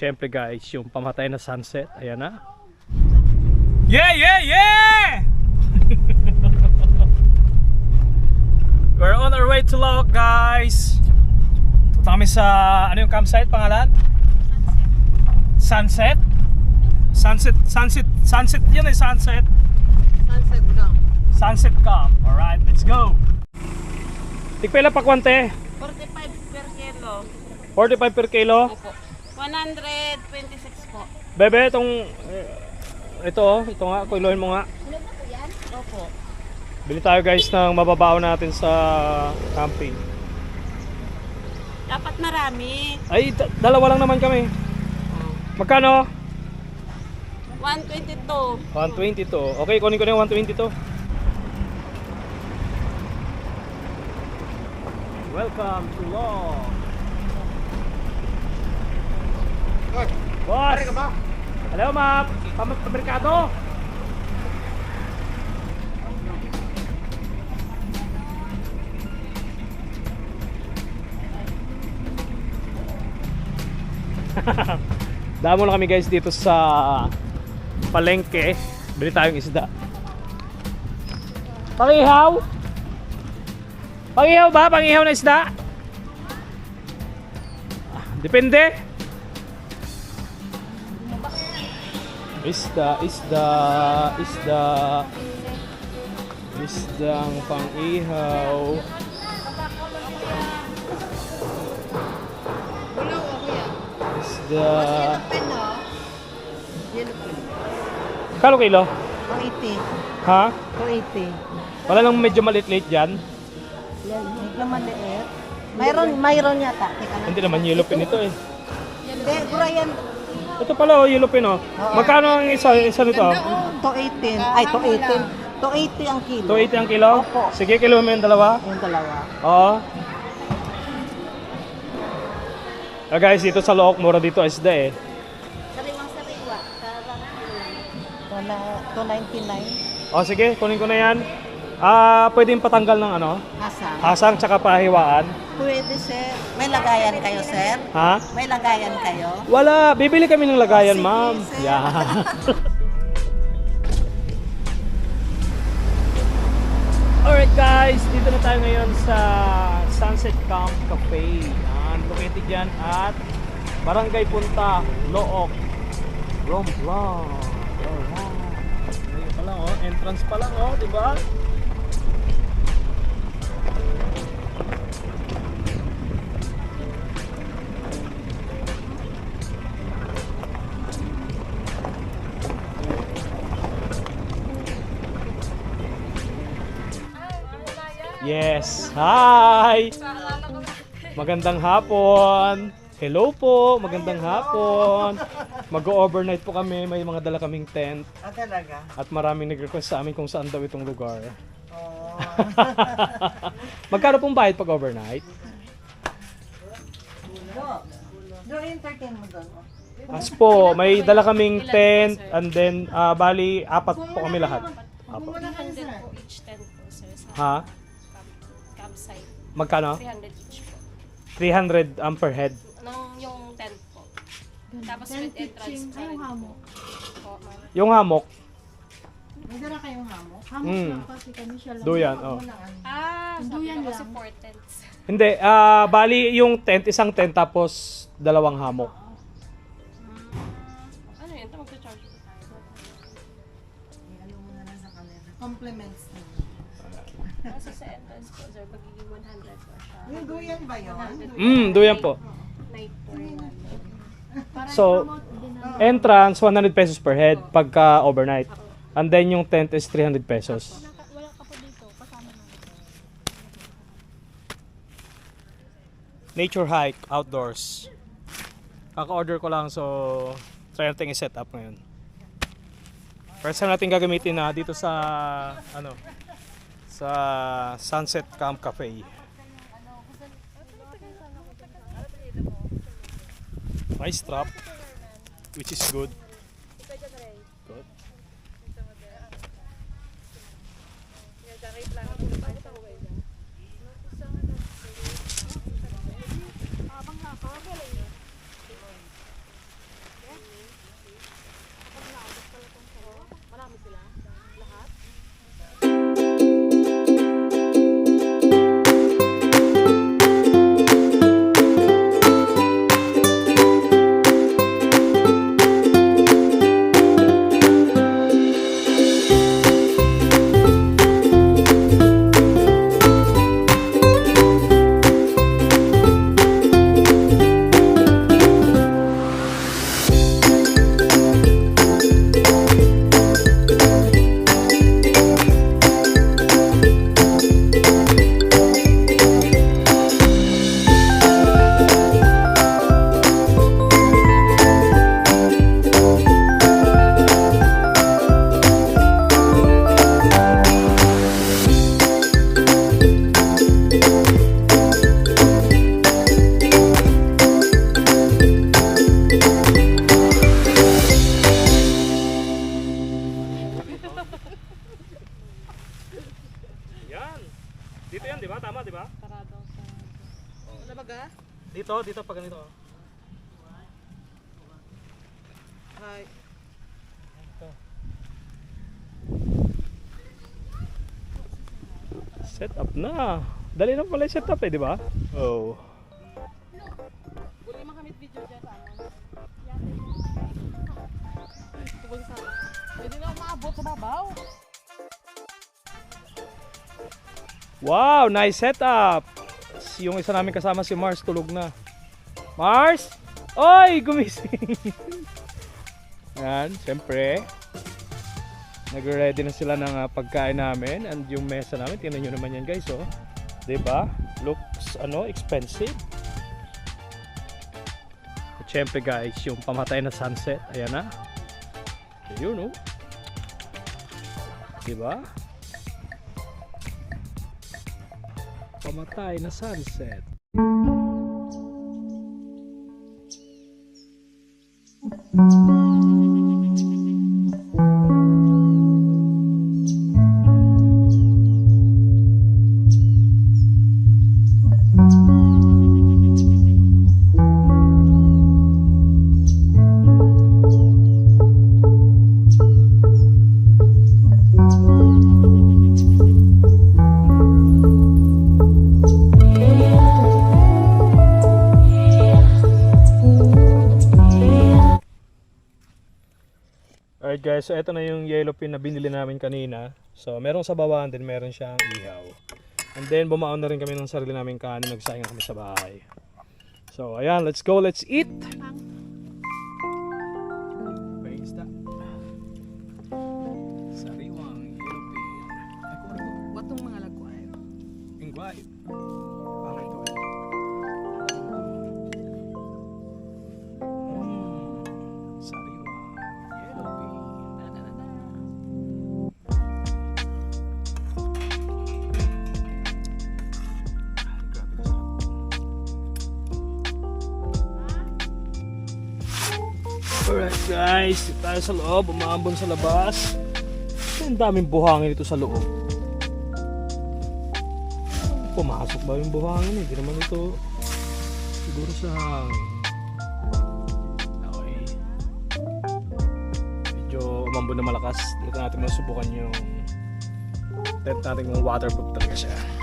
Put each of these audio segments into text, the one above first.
syempre guys, yung pamatay na sunset. Ayan na. Yeah, yeah, yeah! We're on our way to Lock, guys. Punta kami sa, ano yung campsite pangalan? Sunset? Sunset, sunset, sunset yun eh, sunset. Sunset Camp. Sunset Camp. Alright, let's go. Tigpila pa kwante? 45 per kilo. 45 per kilo. Opo. 126 po. Bebe, itong, eh, ito oh, ito nga, kuilohin mo nga. Opo. Bili tayo guys ng mababaw natin sa camping. Dapat marami. Ay, da- dalawa lang naman kami. Magkano? 122. 122. Okay, kunin ko na yung 122. Welcome to Law. Boss! ka ba? Hello, ma'am. Pam pamerkado? Damo na kami guys dito sa palengke. Bili tayong isda. Pangihaw? Pangihaw ba? Pangihaw na isda? Ah, Depende. Isda, isda, isda. Isdang pangihaw. Isda. Kalo kilo? 280. Ha? 280. Wala lang medyo malit-lit dyan. Yan, medyo maliit. Mayroon, mayroon yata. Teka lang. Hindi naman yellow pin ito eh. Hindi, gura yan. Ito pala oh, yellow pin oh. Magkano ang isa, isa nito? 218. Ay, 218. 280 ang kilo. 280 ang kilo? Opo. Sige, kilo mo yung dalawa. Yung dalawa. Oo. Ah guys, dito sa Look, mura dito isda eh. Sariwang sariwa. Wala, 299. O sige, kunin ko na yan. Ah, pwedeng patanggal ng ano? Asa? Hasang tsaka pahiwaan. Pwede, sir. May lagayan kayo, sir? Ha? May lagayan kayo? Wala, bibili kami ng lagayan, Sige, ma'am. sir. Yan. Alright guys, dito na tayo ngayon sa Sunset Camp Cafe. Yan, located dyan at Barangay Punta, Look, Romblon. Alright. Ayun pa lang oh, entrance pa lang oh, di ba? Yes. Hi. Magandang hapon. Hello po. Magandang hapon. Mag-overnight po kami. May mga dala kaming tent. Ah, talaga? At maraming nag-request sa amin kung saan daw itong lugar. Oh. Magkano pong bayad pag overnight? Do entertain mo doon. As po, may dala kaming tent and then ah, bali apat po kami lahat. Apat. 300 po each tent po sir sa Ha? Campsite. Magkano? 300 each po. 300 am per head. Nung yung tent po. Tapos with entrance pa rin po. Po, ma'am. Yung hammock, May dala kayong hamok? mm, Kasi kami siya lang. duyan. Oh. Ah, sabi Duyan ko kasi lang. four tents. Hindi, ah bali yung tent, isang tent tapos dalawang hammock. Yung duyan ba yun? Mm, duyan po. So, entrance 100 pesos per head pagka overnight. And then yung tent is 300 pesos. Wala ka po dito, kasama na. Nature hike outdoors. Kaka-order ko lang so try natin i-set up ngayon. First time natin gagamitin na dito sa ano sa Sunset Camp Cafe. Nice trap which is good. Set up na. Dali na pala set up eh, di ba? Oh. Buli makamit video dyan sa ano. Tubol sa Pwede na ako maabot sa babaw. Wow, nice setup. Yung isa namin kasama si Mars tulog na. Mars! Oy, gumising. Yan, syempre. Nagre-ready na sila ng ah, pagkain namin and yung mesa namin, tingnan nyo naman yan guys, oh. 'Di ba? Looks ano, expensive. At syempre guys, yung pamatay na sunset, ayan na. Ayun, oh. 'Di ba? pamatay na sunset. Guys, so ito na yung yellow pin na binili namin kanina. So meron sa bawahan din, meron siyang ihaw. And then bumaon na rin kami ng sarili namin kanin, nagsayang kami sa bahay. So ayan, let's go, let's eat! Alright guys, tayo sa loob, umaambon sa labas. Ang daming buhangin ito sa loob. Pumasok ba yung buhangin? Hindi naman ito siguro sa hangin. Okay. Medyo umambon na malakas. Dito natin masubukan yung tent natin kung waterproof talaga siya.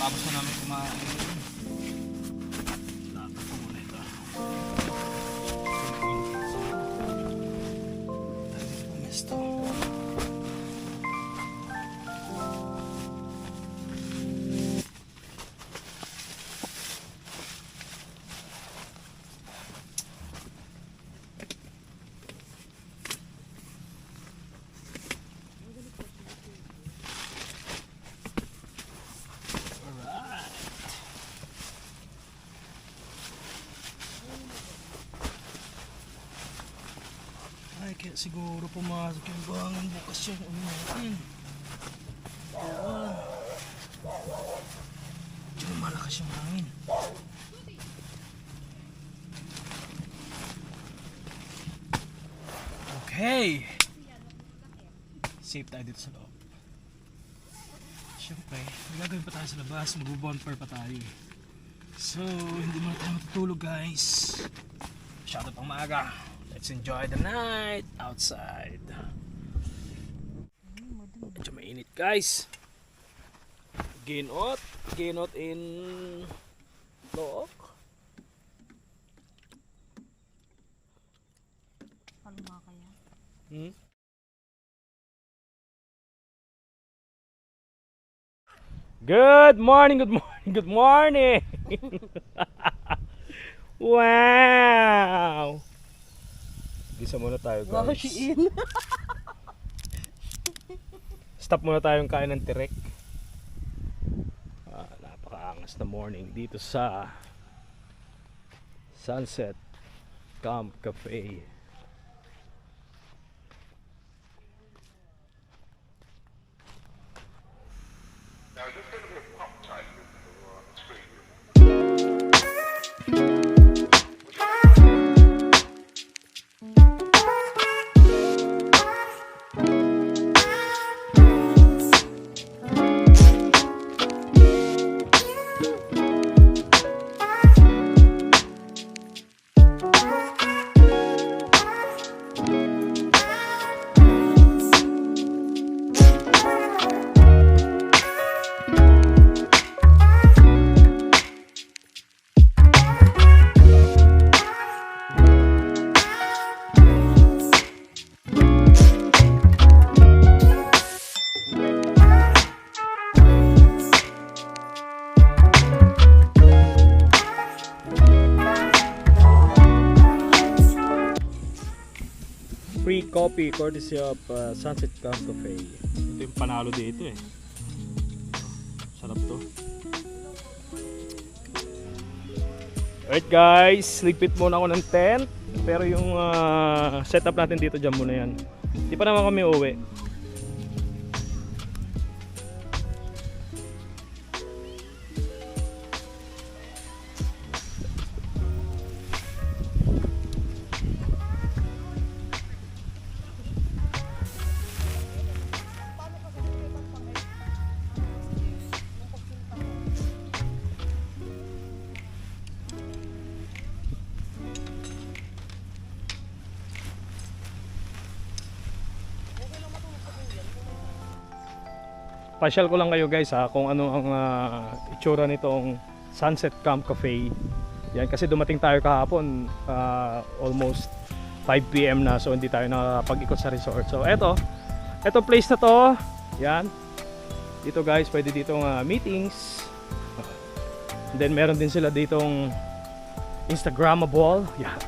Tapos na namin kumain. Siguro pumasok yung buhangin bukas yung ano natin. Ayan. Medyo malakas yung hangin. Okay. Safe tayo dito sa loob. Siyempre, may gagawin pa tayo sa labas. Mag-bonfire pa tayo. eh. So, hindi muna tayo matutulog guys. Masyado pang maaga. Let's enjoy the night outside. Medyo mainit guys. Ginot. Ginot in Look. Palma kaya. Hmm? Good morning, good morning, good morning. wow. Gisa muna tayo guys. Wow, she in. Stop muna tayong kain ng tirek. Ah, napakaangas na morning dito sa Sunset Camp Cafe. Coffee courtesy of uh, Sunset Camp Cafe. Ito yung panalo dito eh. Sarap to. Alright guys, ligpit muna ako ng tent. Pero yung uh, setup natin dito dyan muna yan. Di pa naman kami uwi. Pasyal ko lang kayo guys ha kung ano ang ah, itsura nitong Sunset Camp Cafe. Yan kasi dumating tayo kahapon ah, almost 5 PM na so hindi tayo nakapag-ikot sa resort. So eto, eto place na to. Yan. Dito guys, pwede ditong ah, meetings. And then meron din sila ditong Instagrammable. Yan.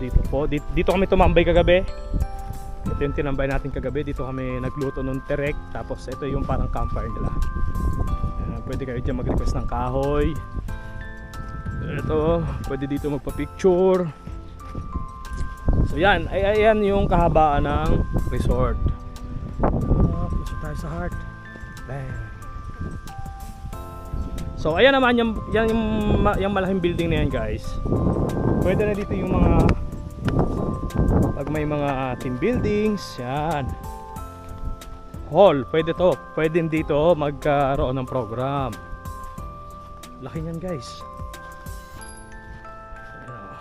Dito po, dito, dito kami tumambay kagabi. Ito yung tinambay natin kagabi. Dito kami nagluto ng terek. Tapos ito yung parang campfire nila. Pwede kayo dyan mag-request ng kahoy. Ito, pwede dito magpa-picture. So yan, ay ayan yung kahabaan ng resort. Oh, puso tayo sa heart. So ayan naman yung, yung, yung malaking building na yan guys. Pwede na dito yung mga pag may mga team buildings, yan. Hall, pwede to. Pwede dito magkaroon ng program. Laki niyan guys. Ayan, oh.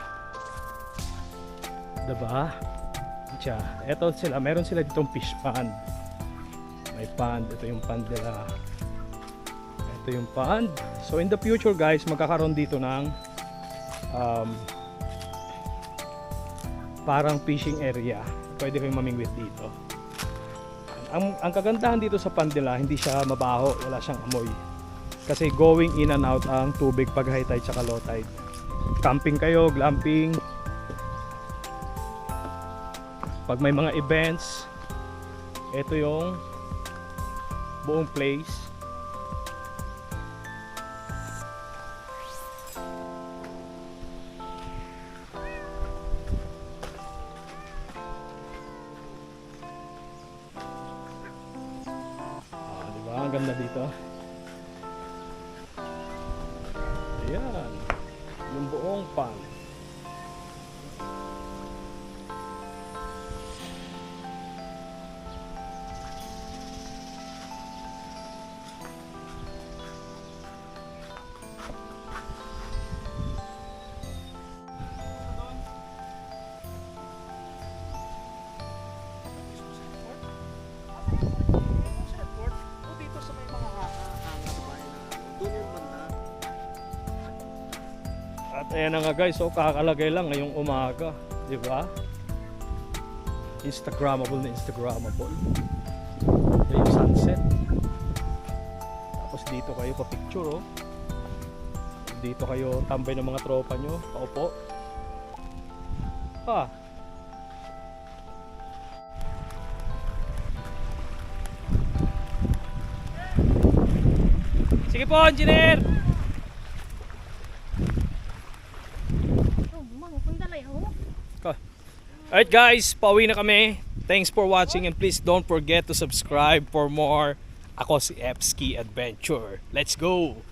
Diba? Eto sila, meron sila ditong fish pond. May pond, ito yung pond nila. Ito yung pond. So in the future guys, magkakaroon dito ng um, parang fishing area. Pwede kayong mamingwit dito. Ang, ang kagandahan dito sa Pandila, hindi siya mabaho, wala siyang amoy. Kasi going in and out ang tubig pag high tide tsaka low tide. Camping kayo, glamping. Pag may mga events, ito yung buong place. Ayan. Yung buong pan. At ayan nga guys, so kakalagay lang ngayong umaga, di ba? Instagrammable na Instagrammable. Yung sunset. Tapos dito kayo pa picture oh. Dito kayo tambay ng mga tropa nyo, paupo. Ah. Sige po, engineer! Oh, mga kundalay ako. Alright guys, pauwi na kami. Thanks for watching and please don't forget to subscribe for more Ako si Epski Adventure. Let's go!